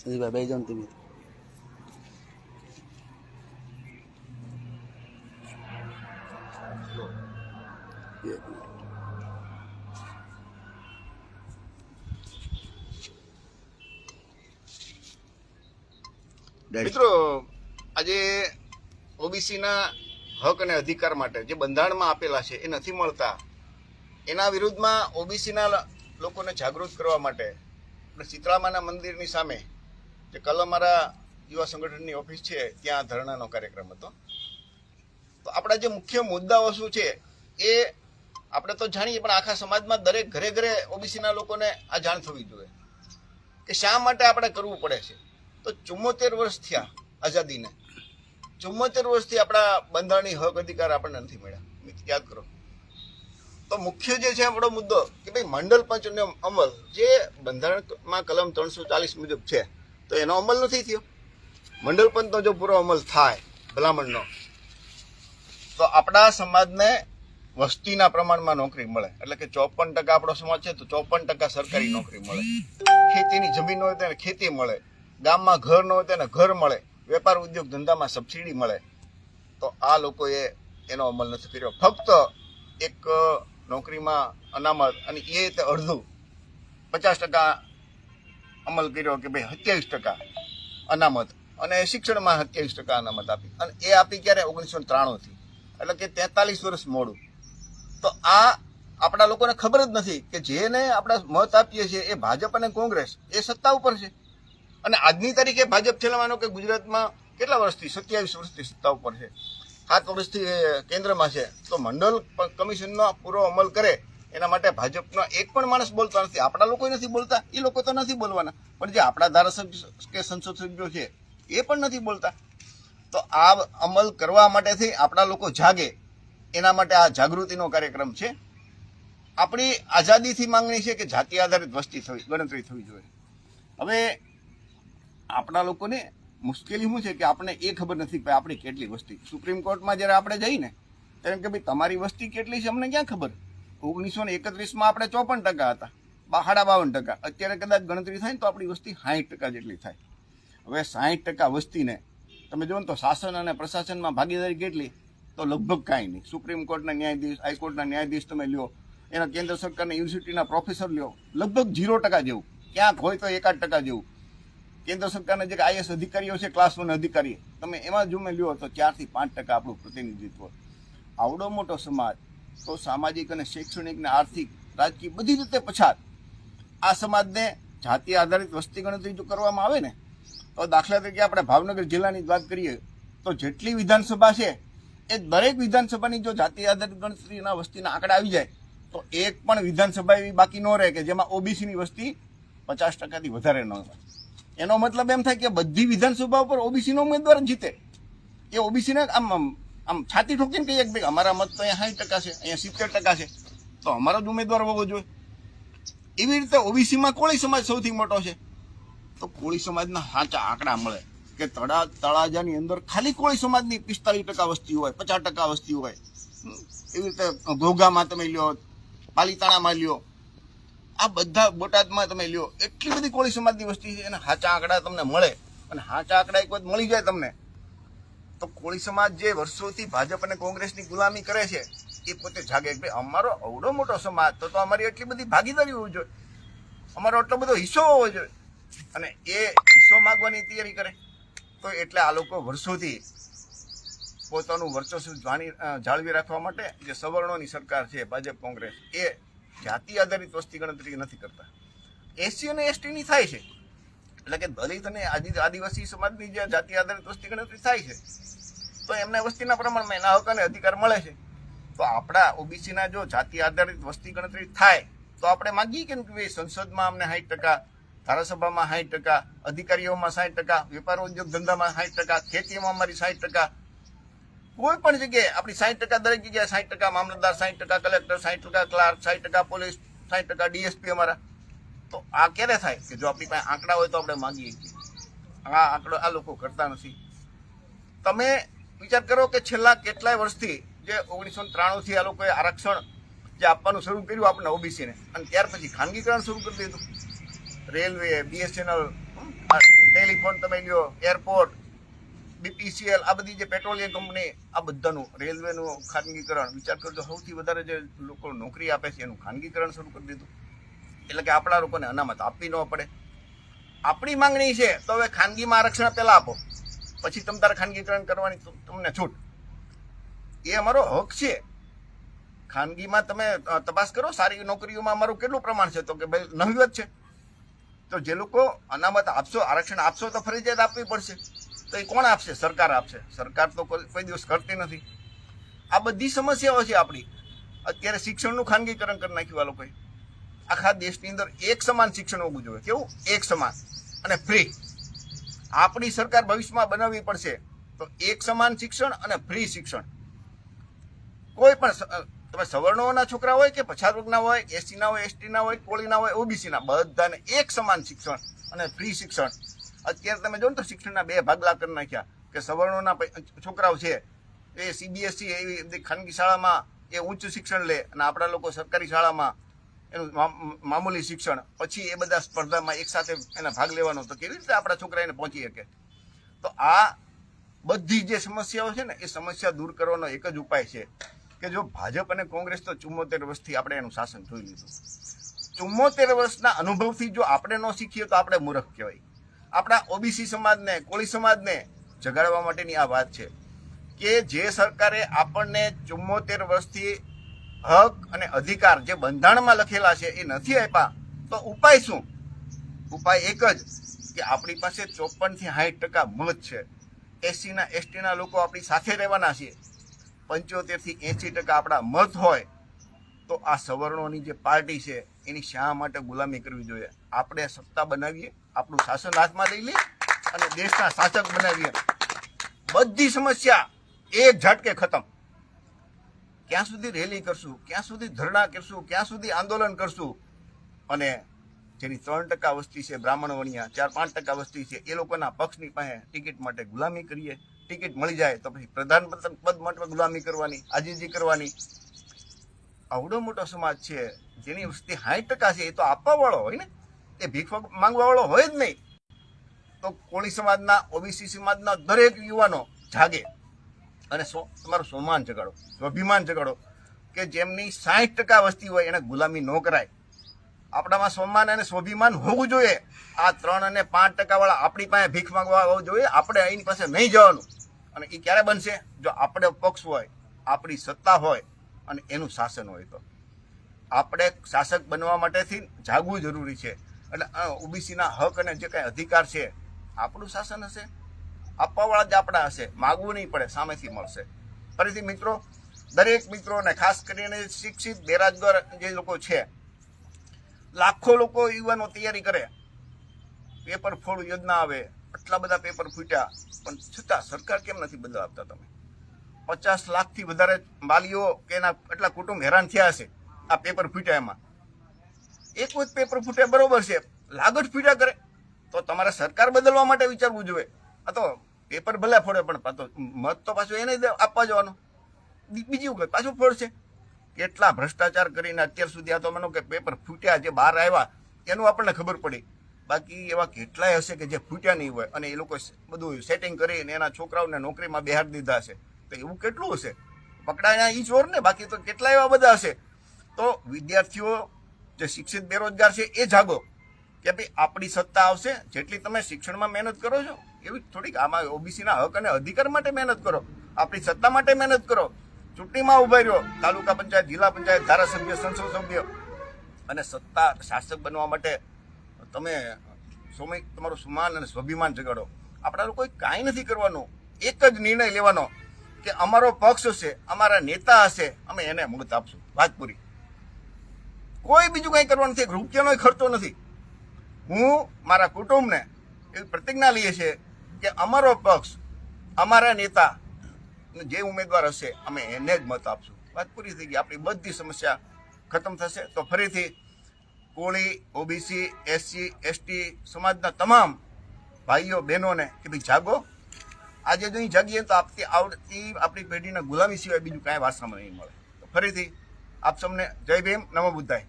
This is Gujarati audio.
સંજીભાઈ બે ને તમે. મિત્રો આજે ઓબીસીના હક અને અધિકાર માટે જે બંધારણમાં આપેલા છે એ નથી મળતા. એના વિરુદ્ધમાં ઓબીસીના લોકોને જાગૃત કરવા માટે આપણે શીતળામાના મંદિરની સામે જે કલમારા યુવા સંગઠનની ઓફિસ છે, ત્યાં ધરણાનો કાર્યક્રમ હતો. તો આપણા જે મુખ્ય મુદ્દાઓ શું છે, એ આપણે તો જાણીએ, પણ આખા સમાજમાં દરેક ઘરે ઘરે ઓબીસીના લોકોને આ જાણ થવી જોઈએ. કે શા માટે આપણે કરવું પડે છે? તો ચુમ્મોતેર વર્ષ થયા આઝાદીને. ચુમ્મોતેર વર્ષથી આપણા બંધારણીય હક અધિકાર આપણને નથી મળ્યા. યાદ કરો. તો મુખ્ય જે છે આપણો મુદ્દો, કે ભાઈ મંડળ પંચનો અમલ જે બંધારણમાં કલમ ત્રણસો ચાલીસ મુજબ છે તો એનો અમલ નથી થયો. મંડળ પંચનો જો પૂરો અમલ થાય, ભલામણનો, તો આપણા સમાજને વસ્તીના પ્રમાણમાં નોકરી મળે. એટલે કે ચોપન ટકા આપણો સમાજ છે, તો ચોપન ટકા સરકારી નોકરી મળે. ખેતીની જમીન હોય તેને ખેતી મળે. ગામમાં ઘર ન હોય તેને ઘર મળે. વેપાર, ઉદ્યોગ ધંધામાં સબસિડી મળે. તો આ લોકોએ એનો અમલ નથી કર્યો. ફક્ત એક નોકરીમાં અનામત, અને એ રીતે અડધું, પચાસ ટકા અમલ કર્યો કે ભાઈ સત્યાવીસ ટકા અનામત અને શિક્ષણમાં સત્યાવીસ ટકા અનામત આપી. અને એ આપી ક્યારે? ઓગણીસો ત્રાણુંથી. એટલે કે તેતાલીસ વર્ષ મોડું. તો આ આપણા લોકોને ખબર જ નથી કે જેને આપણે મત આપીએ છીએ એ ભાજપ અને કોંગ્રેસ, એ સત્તા ઉપર છે. અને આજની તારીખે ભાજપ છે માનો કે ગુજરાતમાં કેટલા વર્ષથી? સત્યાવીસ વર્ષથી સત્તા ઉપર છે. સાત વર્ષથી કેન્દ્રમાં છે. તો મંડળ કમિશનનો પૂરો અમલ કરે એના માટે ભાજપનો એક પણ માણસ બોલતા નથી. આપણા લોકો નથી બોલતા, એ લોકો તો નથી બોલવાના. પણ જે આપણા ધારાસભ્ય કે સંસદ સભ્યો છે, એ પણ નથી બોલતા. તો આ અમલ કરવા માટેથી આપણા લોકો જાગે. એના માટે આ જાગૃતિનો કાર્યક્રમ છે. આપણી આઝાદીથી માંગણી છે કે જાતિ આધારિત વસ્તી થવી, ગણતરી થવી જોઈએ. હવે આપણા લોકોને મુશ્કેલી શું છે કે આપણે એ ખબર નથી કે આપણી કેટલી વસ્તી. સુપ્રીમ કોર્ટમાં જ્યારે આપણે જઈને, ત્યારે કે ભાઈ તમારી વસ્તી કેટલી છે, અમને ક્યાં ખબર? ઓગણીસો ને એકત્રીસમાં આપણે ચોપન ટકા હતા. સાડા બાવન ટકા. અત્યારે કદાચ ગણતરી થાય ને તો આપણી વસ્તી સાઠ ટકા જેટલી થાય. હવે સાઠ ટકા વસ્તીને તમે જુઓ ને તો શાસન અને પ્રશાસનમાં ભાગીદારી કેટલી? તો લગભગ કાંઈ નહીં. સુપ્રીમ કોર્ટના ન્યાયાધીશ, હાઈકોર્ટના ન્યાયાધીશ તમે લ્યો, એના કેન્દ્ર સરકારના યુનિવર્સિટીના પ્રોફેસર લ્યો, લગભગ ઝીરો ટકા જેવું. ક્યાંક હોય તો એકાદ ટકા જેવું. કેન્દ્ર સરકારના જે આઈએસ અધિકારીઓ છે, ક્લાસ વન અધિકારી, તમે એમાં જો મેં લ્યો તો ચારથી પાંચ ટકા આપણું પ્રતિનિધિત્વ. આવડો મોટો સમાજ તો સામાજિક અને શૈક્ષણિક અને આર્થિક, રાજકીય બધી રીતે પછાત. આ સમાજને જાતિ આધારિત વસ્તી ગણતરી જો કરવામાં આવે ને, તો દાખલા તરીકે આપણે ભાવનગર જિલ્લાની વાત કરીએ, તો જેટલી વિધાનસભા છે, એ દરેક વિધાનસભાની જો જાતિ આધારિત ગણતરીના વસ્તીના આંકડા આવી જાય, તો એક પણ વિધાનસભા એવી બાકી ન રહે કે જેમાં ઓબીસીની વસ્તી પચાસ ટકાથી વધારે ન હોય. એનો મતલબ એમ થાય કે બધી વિધાનસભા ઉપર ઓબીસીનો ઉમેદવાર જીતે. એ ઓબીસીને આમ આમ છાતી ઠોકીને કહીએ કે ભાઈ, અમારા મત તો અહીંયા સાઠ ટકા છે, અહીંયા સિત્તેર ટકા છે. તો અમારો જ ઉમેદવાર હોવો જોઈએ. એવી રીતે ઓબીસીમાં કોળી સમાજ સૌથી મોટો છે. તો કોળી સમાજના સાચા આંકડા મળે કે તળા તળાજાની અંદર ખાલી કોળી સમાજની પિસ્તાલીસ ટકા વસ્તી હોય, પચાસ ટકા વસ્તી હોય. એવી રીતે ઘોઘામાં તમે લ્યો, પાલીતાણામાં લ્યો, આ બધા બોટાદમાં તમે લ્યો, એટલી બધી કોળી સમાજની વસ્તી છે. એના સાચા આંકડા તમને મળે. અને સાચા આંકડા એક વખત મળી જાય તમને. તો કોળી સમાજ જે વર્ષોથી ભાજપ અને કોંગ્રેસની ગુલામી કરે છે, એ પોતે જાગે ભાઈ અમારો અવડો મોટો સમાજ, તો તો અમારી એટલી બધી ભાગીદારી હોવી જોઈએ. અમારો એટલો બધો હિસ્સો હોવો જોઈએ. અને એ હિસ્સો માગવાની તૈયારી કરે. તો એટલે આ લોકો વર્ષોથી પોતાનું વર્ચસ્વ જાણી જાળવી રાખવા માટે જે સવર્ણોની સરકાર છે, ભાજપ, કોંગ્રેસ, એ જાતિ આધારિત વસ્તી ગણતરી નથી કરતા. એસસી અને એસટીની થાય છે. એટલે કે દલિત અને આદિ, આદિવાસી સમાજની જે જાતિ આધારિત વસ્તી ગણતરી થાય છે, તો એમને વસ્તીના પ્રમાણમાં એના હક અને અધિકાર મળે છે. તો આપણા ઓબીસીના જો જાતિ આધારિત વસ્તી ગણતરી થાય, તો આપણે માગીએ કે ભાઈ સંસદમાં અમને સાઠ ટકા, ધારાસભામાં સાઠ ટકા, અધિકારીઓમાં સાઠ ટકા, વેપાર ઉદ્યોગ ધંધામાં સાઠ ટકા, ખેતીમાં અમારી સાઠ ટકા. કોઈ પણ જગ્યાએ આપણી સાઠ ટકા દરેક જગ્યાએ સાઠ ટકા મામલતદાર સાઠ ટકા કલેક્ટર સાઠ ટકા ક્લાર્ક સાઠ ટકા પોલીસ સાઠ ટકા ડીએસપી અમારા. તો આ ક્યારે થાય કે જો આપણી પાસે આંકડા હોય તો આપણે માંગીએ છીએ? આ આંકડો આ લોકો કરતા નથી. તમે વિચાર કરો કે છેલ્લા કેટલાય વર્ષથી જે ઓગણીસો ત્રાણુંથી આ લોકોએ આરક્ષણ જે આપવાનું શરૂ કર્યું આપણે ઓબીસીને અને ત્યાર પછી ખાનગીકરણ શરૂ કરી દીધું. રેલવે, બીએસએનએલ ટેલિફોન તમે લ્યો, એરપોર્ટ, બીપીસીએલ, આ બધી જે પેટ્રોલિયમ કંપની, આ બધાનું, રેલવેનું ખાનગીકરણ. વિચાર કરજો, સૌથી વધારે જે લોકો નોકરી આપે છે એનું ખાનગીકરણ શરૂ કરી દીધું. એટલે કે આપણા લોકોને અનામત આપવી ન પડે. આપણી માંગણી છે, તો હવે ખાનગીમાં આરક્ષણ પહેલાં આપો. પછી તમ તારે ખાનગીકરણ કરવાની તમને છૂટ. એ અમારો હક છે. ખાનગીમાં તમે તપાસ કરો, સારી નોકરીઓમાં અમારું કેટલું પ્રમાણ છે? તો કે ભાઈ નહીવત છે. તો જે લોકો અનામત આપશો, આરક્ષણ આપશો, તો ફરજિયાત આપવી પડશે. તો એ કોણ આપશે? સરકાર આપશે. સરકાર તો કોઈ દિવસ કરતી નથી. આ બધી સમસ્યાઓ છે આપણી. અત્યારે શિક્ષણનું ખાનગીકરણ કરી નાખ્યું આ લોકોએ. આખા દેશની અંદર એક સમાન શિક્ષણ હોવું જોઈએ. કેવું? એક સમાન. અને ફ્રી આપણી સરકાર ભવિષ્યમાં બનાવવી પડશે તો એક સમાન શિક્ષણ અને ફ્રી શિક્ષણ. કોઈ પણ તમે સવર્ણોના છોકરા હોય કે પછાત વર્ગના હોય એસટીના હોય એસટીના હોય કોળીના હોય ઓબીસીના બધાને એક સમાન શિક્ષણ અને ફ્રી શિક્ષણ. અત્યારે તમે જો તો શિક્ષણના બે ભાગલા કરી નાખ્યા કે સવર્ણોના છોકરાઓ છે. એ સીબીએસસી એવી ખાનગી શાળામાં એ ઉચ્ચ શિક્ષણ લે અને આપણા લોકો સરકારી શાળામાં એનું મામ- મામૂલી શિક્ષણ, પછી એ બધા સ્પર્ધામાં એકસાથે એને ભાગ લેવાનો તો કેવી રીતે આપણા છોકરા એને પહોંચી શકે? તો આ બધી જે સમસ્યાઓ છે ને, એ સમસ્યા દૂર કરવાનો એક જ ઉપાય છે કે જો ભાજપ અને કોંગ્રેસ તો ચુમ્મોતેર વર્ષથી આપણે એનું શાસન જોઈ લીધું. ચુમ્મોતેર વર્ષના અનુભવથી જો આપણે ન શીખીએ તો આપણે મૂર્ખ કહેવાય. આપણા ઓબીસી સમાજને, કોળી સમાજને જગાડવા માટેની આ વાત છે કે જે સરકારે આપણને ચુમ્મોતેર વર્ષથી હક અને અધિકાર જે બંધારણમાં લખેલા છે એ નથી આપ્યા, તો ઉપાય શું? ઉપાય એક જ, કે આપણી પાસે ચોપનથી સાઠ ટકા મત છે. એસસીના એસટીના લોકો આપણી સાથે રહેવાના છે. પંચોતેરથી એંસી ટકા આપણા મત હોય, તો આ સવર્ણોની જે પાર્ટી છે, એની શા માટે ગુલામી કરવી જોઈએ? આપણે સત્તા બનાવીએ, આપણું શાસન હાથમાં લઈ લઈએ અને દેશના શાસક બનાવીએ. બધી સમસ્યા એક ઝટકે ખતમ. ક્યાં સુધી રેલી કરશું, ક્યાં સુધી ધરણા કરશું, ક્યાં સુધી આંદોલન કરશું? અને જેની ત્રણ ટકા વસ્તી છે બ્રાહ્મણ વણિયા ચાર પાંચ ટકા વસ્તી છે, એ લોકોના પક્ષની પાસે ટિકિટ માટે ગુલામી કરીએ. ટિકિટ મળી જાય તો પછી પ્રધાનમંત્રી પદ માટે ગુલામી કરવાની, આજીજી કરવાની. આવડો મોટો સમાજ છે, જેની વસ્તી સાઠ ટકા છે, એ તો આપવાવાળો હોય ને? એ ભીખ માંગવાવાળો હોય જ નહીં. તો કોળી સમાજના, ઓબીસી સમાજના દરેક યુવાનો જાગે. અને તમારું સ્વમાન જગાડો સ્વાભિમાન જગાડો કે જેમની સાઠ ટકા વસ્તી હોય એને ગુલામી ન કરાય. આપણામાં સ્વમાન અને સ્વાભિમાન હોવું જોઈએ. આ ત્રણ અને પાંચ ટકાવાળા આપણી પાસે ભીખ માંગવા હોવું જોઈએ. આપણે અહીંની પાસે નહીં જવાનું. અને એ ક્યારે બનશે? જો આપણે પક્ષ હોય, આપણી સત્તા હોય અને એનું શાસન હોય તો. આપણે શાસક બનવા માટેથી જાગવું જરૂરી છે. એટલે ઓબીસીના હક અને જે કાંઈ અધિકાર છે, આપણું શાસન હશે? આપવાવાળા જ આપણા હશે. માગવું નહીં પડે, સામેથી મળશે. ફરીથી મિત્રો, દરેક મિત્રોને, ખાસ કરીને શિક્ષિત, બેરોજગાર જે લોકો છે, લાખો લોકો યુવાનો તૈયારી કરે. પેપર ફોડ યોજના આવે, આટલા બધા પેપર ફૂટ્યા, પણ છતાં સરકાર કેમ નથી બદલાવતા તમે? પચાસ લાખથી વધારે વાલીઓ કે એના એટલા કુટુંબ હેરાન થયા હશે, આ પેપર ફૂટ્યા એમાં. એક જ પેપર ફૂટે બરોબર છે, લાગત ફૂટ્યા કરે. તો તમારે સરકાર બદલવા માટે વિચારવું જોઈએ. આ પેપર ભલે ફોડે, પણ મત તો પાછું એને આપવા જવાનો. બીજું કઈ? પાછું ફોડશે. કેટલા ભ્રષ્ટાચાર કરીને અત્યાર સુધી આ તો મને કે પેપર ફૂટ્યા જે બહાર આવ્યા, એનું આપણને ખબર પડી. બાકી એવા કેટલાય હશે કે જે ફૂટ્યા નહીં હોય, અને એ લોકો બધું સેટિંગ કરીને એના છોકરાઓને નોકરીમાં બહાર દીધા હશે. તો એવું કેટલું હશે? પકડાયા એ ચોર ને? બાકી તો કેટલા એવા બધા હશે? તો વિદ્યાર્થીઓ, જે શિક્ષિત બેરોજગાર છે, એ જાગો કે ભાઈ આપણી સત્તા આવશે. જેટલી તમે શિક્ષણમાં મહેનત કરો છો એવી થોડીક આમાં ઓબીસીના હક અને અધિકાર માટે મહેનત કરો. આપણી સત્તા માટે મહેનત કરો. ચૂંટણીમાં ઊભા રહ્યો. તાલુકા પંચાયત, જિલ્લા પંચાયત, ધારાસભ્ય, સંસદ સભ્ય. અને સત્તા શાસક બનવા માટે તમે સમય તમારું સમાન અને સ્વાભિમાન જગાડો. આપણા લોકોએ કાંઈ નથી કરવાનું. એક જ નિર્ણય લેવાનો કે અમારો પક્ષ હશે, અમારા નેતા હશે, અમે એને મત આપશું. વાત પૂરી. કોઈ બીજું કંઈ કરવાનું નથી. રૂપિયાનો ખર્ચો નથી. હું, મારા કુટુંબને એવી પ્રતિજ્ઞા લઈએ છીએ કે અમારો પક્ષ, અમારા નેતા જે ઉમેદવાર હશે, અમે એને જ મત આપશું. વાત પૂરી થઈ ગઈ. આપણી બધી સમસ્યા ખતમ થશે. તો ફરીથી કોળી, ઓબીસી, એસસી, એસટી સમાજના તમામ ભાઈઓ, બહેનોને કે ભાઈ જાગો. આજે જો અહીં જાગીએ તો આપતી આવડતી આપણી પેઢીના ગુલામી સિવાય બીજું કાંઈ વાસણામાં નહીં મળે. તો ફરીથી આપ સૌને જય ભીમ, નમો બુદ્ધાય.